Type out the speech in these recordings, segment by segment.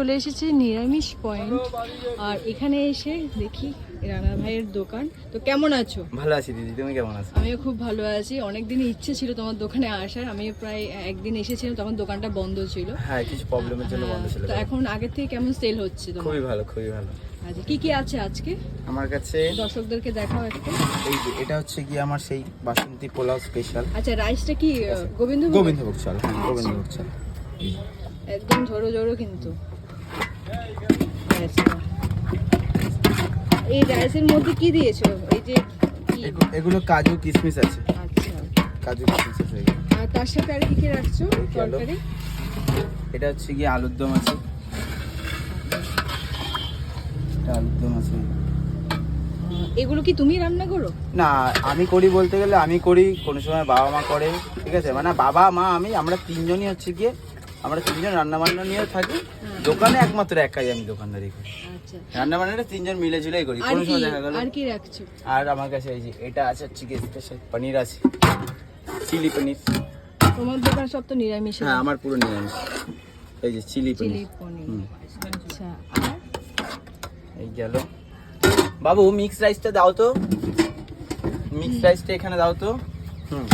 চলে এসেছি নিরামিষ পয়েন্ট আর এখানে এসে দেখি রানা ভাইয়ের দোকান। তো কেমন আছো? ভালো আছি দিদি তুমি কেমন আছো? আমিও খুব ভালো আছি। অনেক দিনই ইচ্ছে ছিল তোমার দোকানে আসার। আমি প্রায় একদিন এসেছিলাম তখন দোকানটা বন্ধ ছিল। হ্যাঁ কিছু প্রবলেমের জন্য বন্ধ ছিল। তো এখন আগের থেকে কেমন সেল হচ্ছে তোমার? খুবই ভালো খুবই ভালো। আচ্ছা কি কি আছে আজকে? আমার কাছে দর্শকদেরকে দেখাও একটা। এই যে এটা হচ্ছে কি আমার সেই বাসন্তী পোলাও স্পেশাল আচ্ছা রাইসটা কি আহ, গোবিন্দ গোবিন্দভোগ চাল হ্যাঁ গোবিন্দভোগ চাল। একদম ঝোড়ো ঝোড়ো কিন্তু। এই রাইসের মধ্যে কি দিয়েছ? এই যে কি? এগুলো কাজু কিশমিশ আছে। আচ্ছা। কাজু কিশমিশ আছে। আর তার সাথে আর কি কি রাখছো। তরকারি? এটা হচ্ছে কি আলুর দম আছে। এটা আলুর দম আছে। এগুলো কি তুমি রান্না করো? না আমি করি বলতে গেলে আমি করি কোনো সময় বাবা মা করে ঠিক আছে? মানে বাবা মা আমি আমরা তিনজনই হচ্ছে গিয়ে আমরা তিনজন রান্না বান্না নিয়েও থাকি। দোকানে একমাত্র একাই আমি দোকানদারি করি। আচ্ছা। রান্না বান্নাটা তিনজন মিলে ঝুলেই করি। কোনো সময় দেখা গেল আর কি রাখছো? আর আমার কাছে এই যে এটা আছে চিকেন স্পেশাল পনির আছে। চিলি পনির। তোমার দোকান সব তো নিরামিষ। হ্যাঁ আমার পুরো নিরামিষ। এই যে চিলি পনির। আচ্ছা এই গেল। বাবু মিক্স রাইসটা দাও তো। মিক্স রাইসটা এখানে দাও তো। হুম।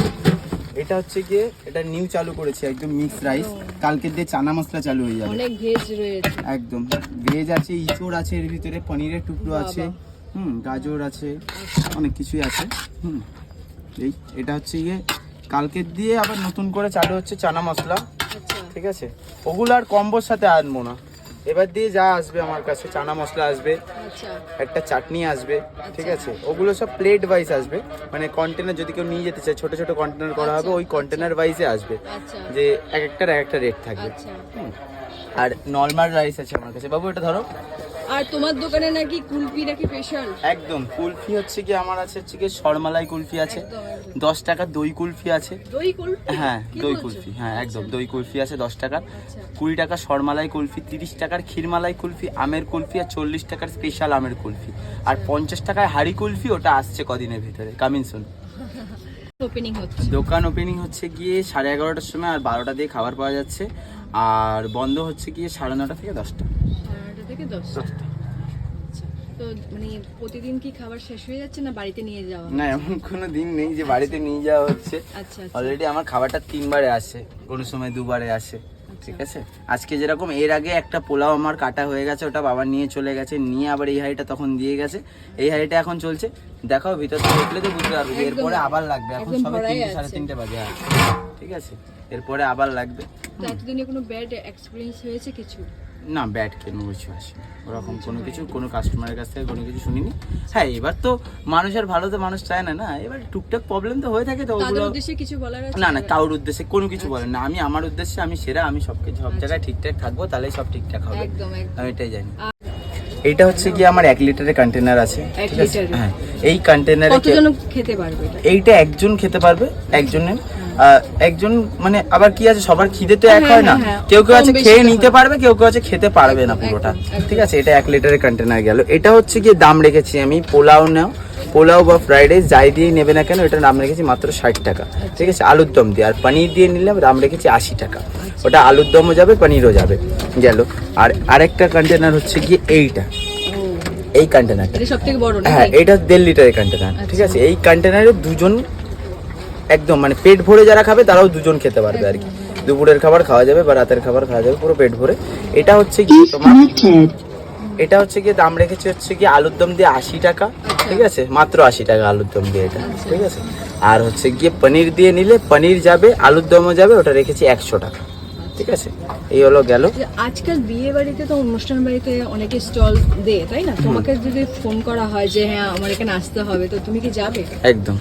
এটা হচ্ছে গিয়ে এটা নিউ চালু করেছি একদম মিক্স রাইস কালকে দিয়ে চানা মশলা চালু হয়ে যাবে। অনেক ভেজ রয়েছে। একদম। ভেজ আছে ইঁচড় আছে এর ভিতরে পনিরের টুকরো আছে হুম গাজর আছে অনেক কিছুই আছে হুম। এই এটা হচ্ছে গিয়ে কালকের দিয়ে আবার নতুন করে চালু হচ্ছে চানা মশলা। আচ্ছা। ঠিক আছে? ওগুলো আর কম্বোর সাথে আনব না। এবার দিয়ে যা আসবে আমার কাছে চানা মশলা আসবে আচ্ছা। একটা চাটনি আসবে ঠিক আছে? ওগুলো সব প্লেট ওয়াইজ আসবে। মানে কন্টেনার যদি কেউ নিয়ে যেতে চায় ছোট ছোট কন্টেনার করা হবে ওই কন্টেনার ওয়াইজে আসবে। আচ্ছা। যে এক একটার এক একটা রেট থাকবে। আচ্ছা। হুম। আর নর্মাল রাইস আছে আমার কাছে। বাবু এটা ধরো। আর তোমার দোকানে নাকি কুলপি নাকি স্পেশাল একদম কুলফি হচ্ছে কি আমার আছে হচ্ছে কি সরমালাই কুলফি আছে। দশ টাকার দই কুলফি আছে। দই কুলপি হ্যাঁ দই কুলফি হ্যাঁ একদম দই কুলফি আছে দশ টাকার আচ্ছা। কুড়ি টাকা সরমালাই কুলফি তিরিশ টাকার ক্ষীরমালাই কুলফি আমের কুলফি আর চল্লিশ টাকার স্পেশাল আমের কুলফি। আর পঞ্চাশ টাকায় হাড়ি কুলফি ওটা আসছে কদিনের ভিতরে। কামিন শুন ওপেনিং হচ্ছে। দোকান ওপেনিং হচ্ছে গিয়ে সাড়ে এগারোটার সময় আর বারোটা দিয়ে খাবার পাওয়া যাচ্ছে। আর বন্ধ হচ্ছে গিয়ে সাড়ে নটা থেকে দশটা। বারোটা থেকে দশটা। আচ্ছা তো মানে প্রতিদিন কি খাবার শেষ হয়ে যাচ্ছে না বাড়িতে নিয়ে যাওয়া না এমন কোনো দিন নেই যে বাড়িতে নিয়ে যাওয়া হচ্ছে। আচ্ছা আচ্ছা। অলরেডি আমার খাবারটা তিনবারে আসে কোনো সময় দুবারে আসে ঠিক আছে? আজকে যেরকম এর আগে একটা পোলাও আমার কাটা হয়ে গেছে ওটা বাবা নিয়ে চলে গেছে নিয়ে আবার এই হাঁড়িটা তখন দিয়ে গেছে। এই হাঁড়িটা এখন চলছে। দেখাও ভিতর থেকে দেখলে তো বুঝতে পারবে এরপরে আবার লাগবে। এখন সবে তিনটে সাড়ে তিনটে বাজে। ঠিক আছে? এরপরে আবার লাগবে। এতদিনে কোনো ব্যাড এক্সপিরিয়েন্স হয়েছে কিছু? না ব্যাড কেন কিছু আসেনি। ওরকম কোনো কিছু কোনো কাস্টমারের কাছ থেকে কোনো কিছু শুনিনি। হ্যাঁ এবার তো মানুষের ভালো তো মানুষ চায় না না? এবার টুকটাক প্রবলেম তো হয়ে থাকে তো ওগুলো উদ্দেশ্যে কিছু বলার না না কারোর উদ্দেশ্যে কোনো কিছু বলেন না। আমি আমার উদ্দেশ্যে আমি সেরা আমি সব কিছু সব জায়গায় ঠিকঠাক থাকব তাহলে সব ঠিকঠাক হবে। আমি এটাই জানি। এটা হচ্ছে কি আমার এক লিটারের কন্টেনার আছে? হ্যাঁ এই কন্টেনারে কতজন খেতে পারবে এইটা একজন খেতে পারবে একজনে আহ, একজন মানে আবার কি আছে সবার খিদে তো এক হ্যাঁ, হয় না। হ্যাঁ, হ্যাঁ। কেউ কেউ আছে খেয়ে নিতে পারবে কেউ কেউ আছে খেতে পারবে না পুরোটা। ঠিক আছে এটা এক লিটারের কন্টেনার গেল। এটা হচ্ছে কি দাম রেখেছি আমি পোলাও নাও। পোলাও বা ফ্রাইড রাইস যাই দিয়ে নেবে না কেন এটা দাম রেখেছি মাত্র ষাট টাকা। ঠিক আছে আলুর দম দিয়ে। আর পনির দিয়ে নিলে দাম রেখেছি আশি টাকা। ওটা আলুর দমও যাবে পনিরও যাবে। গেল। আর আরেকটা কন্টেনার হচ্ছে গিয়ে এইটা। এই কন্টেনারটা সব থেকে বড় হ্যাঁ এটা দেড় লিটারের কন্টেনার ঠিক আছে এই কন্টেনারে দুজন একদম মানে পেট ভরে যারা খাবে তারাও দুজন খেতে পারবে আর কি। দুপুরের খাবার খাওয়া যাবে বা রাতের খাবার খাওয়া যাবে পুরো পেট ভরে। এটা হচ্ছে কি তোমার এটা হচ্ছে কি দাম রেখেছি হচ্ছে কি আলুর দম দিয়ে আশি টাকা ঠিক আছে? মাত্র আশি টাকা আলুর দম দিয়ে এটা ঠিক আছে? আর হচ্ছে গিয়ে পনির দিয়ে নিলে পনির যাবে আলুর দমও যাবে ওটা রেখেছি একশো টাকা ঠিক আছে? এই হলো গেল। আজকাল বিয়ে বাড়িতে তো অনুষ্ঠান বাড়িতে অনেকে স্টল দেয় তাই না? তোমাকে যদি ফোন করা হয় যে হ্যাঁ আমার এখানে আসতে হবে তো তুমি কি যাবে? একদম।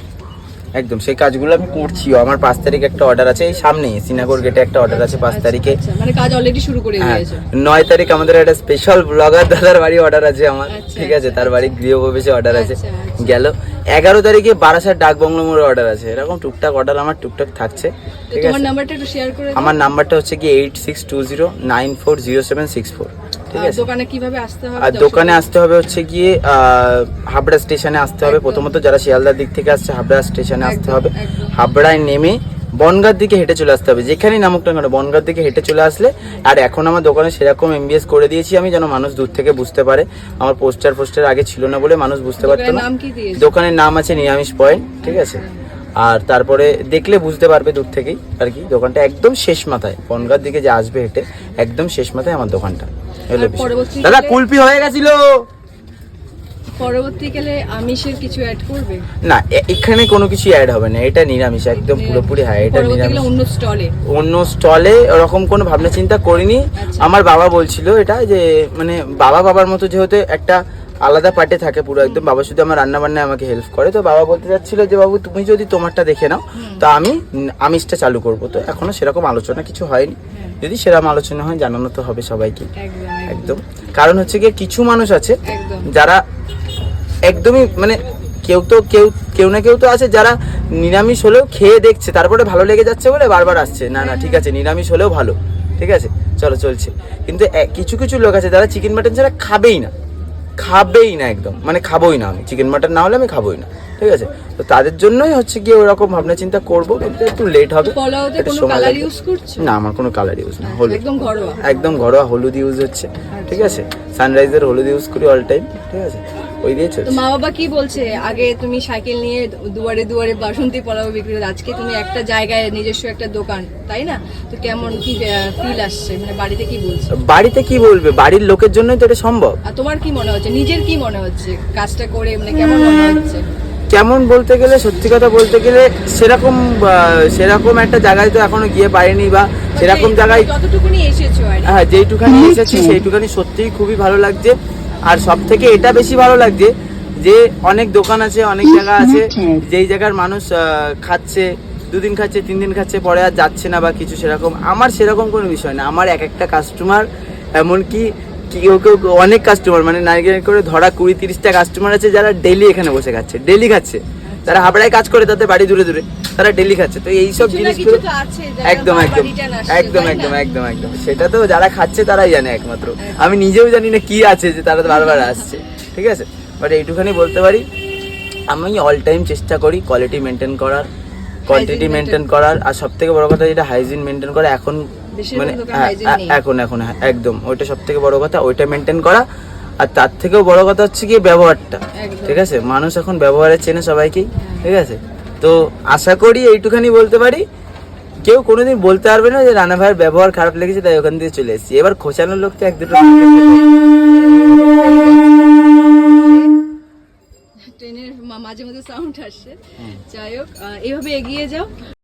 একদম সেই কাজগুলো আমি করছিও আমার পাঁচ তারিখ একটা অর্ডার আছে এই সামনে সিনাগর গেটে একটা অর্ডার আছে পাঁচ তারিখে। আচ্ছা, মানে কাজ অলরেডি শুরু করে হ্যাঁ দিয়েছ। নয় তারিখ আমাদের একটা স্পেশাল ব্লগার দাদার বাড়ি অর্ডার আছে আমার আচ্ছা, ঠিক আছে? তার বাড়ি গৃহপ্রবেশে অর্ডার আছে। আচ্ছা, আচ্ছা। গেল। এগারো তারিখে বারাসাত ডাক বাংলো মোড়ে অর্ডার আছে। এরকম টুকটাক অর্ডার আমার টুকটাক থাকছে ঠিক আছে? আমার নাম্বারটা হচ্ছে কি eight six two zero nine four zero seven six four আর দোকানে আসতে হবে? হচ্ছে গিয়ে হাবড়া স্টেশনে আসতে হবে। প্রথমত যারা শিয়ালদার দিক থেকে আসছে হাবড়া স্টেশনে আসতে হবে। হাবড়ায় নেমে বনগার দিকে হেঁটে চলে আসতে হবে। যেখানেই নামুক না কেন বনগার দিকে হেঁটে চলে আসলে আর এখন আমার দোকানে সেরকম এমবিএস করে দিয়েছি আমি যেন মানুষ দূর থেকে বুঝতে পারে। আমার পোস্টার ফোস্টার আগে ছিল না বলে মানুষ বুঝতে পারতো না? দোকানের নাম আছে নিরামিষ পয়েন্ট ঠিক আছে? আর তারপরে দেখলে বুঝতে পারবে দূর থেকেই আর কি। দোকানটা একদম শেষ মাথায় বনগার দিকে যে আসবে হেঁটে একদম শেষ মাথায় আমার দোকানটা। দাদা কুলপি হয়ে গেছিল! পরবর্তীকালে আমিষের কিছু অ্যাড করবে? না এখানে কোনো কিছু অ্যাড হবে না এটা নিরামিষ একদম পুরোপুরি হ্যাঁ এটা নিরামিষ। অন্য স্টলে অন্য স্টলে ওরকম কোনো ভাবনা চিন্তা করিনি। আচ্ছা। আমার বাবা বলছিল এটা যে মানে বাবা বাবার মতো যেহেতু একটা আলাদা পার্টে থাকে পুরো একদম বাবা শুধু আমার রান্না বান্নায় আমাকে হেল্প করে তো বাবা বলতে চাচ্ছিল যে বাবু তুমি যদি তোমারটা দেখে নাও তো আমি আমিষটা চালু করব। তো এখনও সেরকম আলোচনা কিছু হয়নি। যদি সেরকম আলোচনা হয় জানানো তো হবে সবাইকে। একদম কারণ হচ্ছে গিয়ে কিছু মানুষ আছে যারা একদমই মানে কেউ তো কেউ কেউ না কেউ তো আছে যারা নিরামিষ হলেও খেয়ে দেখছে তারপরে ভালো লেগে যাচ্ছে বলে বারবার আসছে। না না ঠিক আছে নিরামিষ হলেও ভালো ঠিক আছে চলো চলছে। কিন্তু কিছু কিছু লোক আছে যারা চিকেন মাটন ছাড়া খাবেই না খাবেই না একদম মানে খাবোই না আমি। চিকেন মাটন না হলে আমি খাবোই না ঠিক আছে? তো তাদের জন্যই হচ্ছে কি ওরকম ভাবনা চিন্তা করব কিন্তু একটু লেট হবে। একটু সময়। না আমার কোনো কালার ইউজ না হলুদ। একদম ঘরোয়া। একদম ঘরোয়া হলুদ ইউজ হচ্ছে ঠিক আছে? সানরাইজের হলুদ ইউজ করি অল টাইম ঠিক আছে? ওই দিয়ে তো মা বাবা কি বলছে? আগে তুমি সাইকেল নিয়ে দুয়ারে দুয়ারে বাসন্তী পোলাও বিক্রি করতে আজকে তুমি একটা জায়গায় নিজস্ব একটা দোকান তাই না? তো কেমন কি ফিল আসছে? মানে বাড়িতে কি বলছে? বাড়িতে কি বলবে? বাড়ির লোকের জন্যই তো এটা সম্ভব। আর তোমার কি মনে হচ্ছে? নিজের কি মনে হচ্ছে? কাজটা করে মানে কেমন মনে হচ্ছে? কেমন বলতে গেলে সত্যি কথা বলতে গেলে সেরকম সেরকম একটা জায়গায় তো এখনও গিয়ে পারিনি বা সেরকম জায়গায় যতটুকুনি এসেছ হ্যাঁ যেইটুখানি এসেছি সেইটুখানি সত্যিই খুবই ভালো লাগছে। আর সব থেকে এটা বেশি ভালো লাগছে যে অনেক দোকান আছে অনেক জায়গা আছে যেই জায়গার মানুষ খাচ্ছে দুদিন খাচ্ছে তিন দিন খাচ্ছে পরে আর যাচ্ছে না বা কিছু সেরকম। আমার সেরকম কোনো বিষয় না। আমার এক একটা কাস্টমার এমনকি কি কেউ কেউ অনেক কাস্টমার মানে নারকেল করে ধরা কুড়ি তিরিশটা কাস্টমার আছে যারা ডেলি এখানে বসে খাচ্ছে ডেলি খাচ্ছে। তারা হাবড়ায় কাজ করে তাদের বাড়ি দূরে দূরে। তারা ডেলি খাচ্ছে। তো এইসব জিনিসগুলো যারা একদম একদম একদম একদম একদম একদম। সেটা তো যারা খাচ্ছে তারাই জানে একমাত্র। আমি নিজেও জানি না কি আছে যে তারা বারবার আসছে। ঠিক আছে? বাট এইটুখানি বলতে পারি আমি অল টাইম চেষ্টা করি কোয়ালিটি মেনটেন করার কোয়ান্টিটি মেনটেন করার আর সব থেকে বড় কথা যেটা হাইজিন মেনটেন করা এখন মানে এখন এখন হ্যাঁ, একদম। ওইটা সব থেকে বড় কথা ওইটা মেনটেন করা আর তার থেকেও বড় কথা হচ্ছে কি ব্যবহারটা ঠিক আছে? মানুষ এখন ব্যবহারে চেনে সবাইকেই ঠিক আছে? তো আশা করি এইটুখানি বলতে পারি। কেউ কোনোদিন বলতে পারবে না যে রানা ভাইয়ের ব্যবহার খারাপ লেগেছে তাই ওখান থেকে চলে এসেছি। এবার খোঁচানোর লোক তো এক দুটো ট্রেনের মাঝে মাঝে সাউন্ড আসছে যাই হোক আহ, এইভাবে এগিয়ে যাও।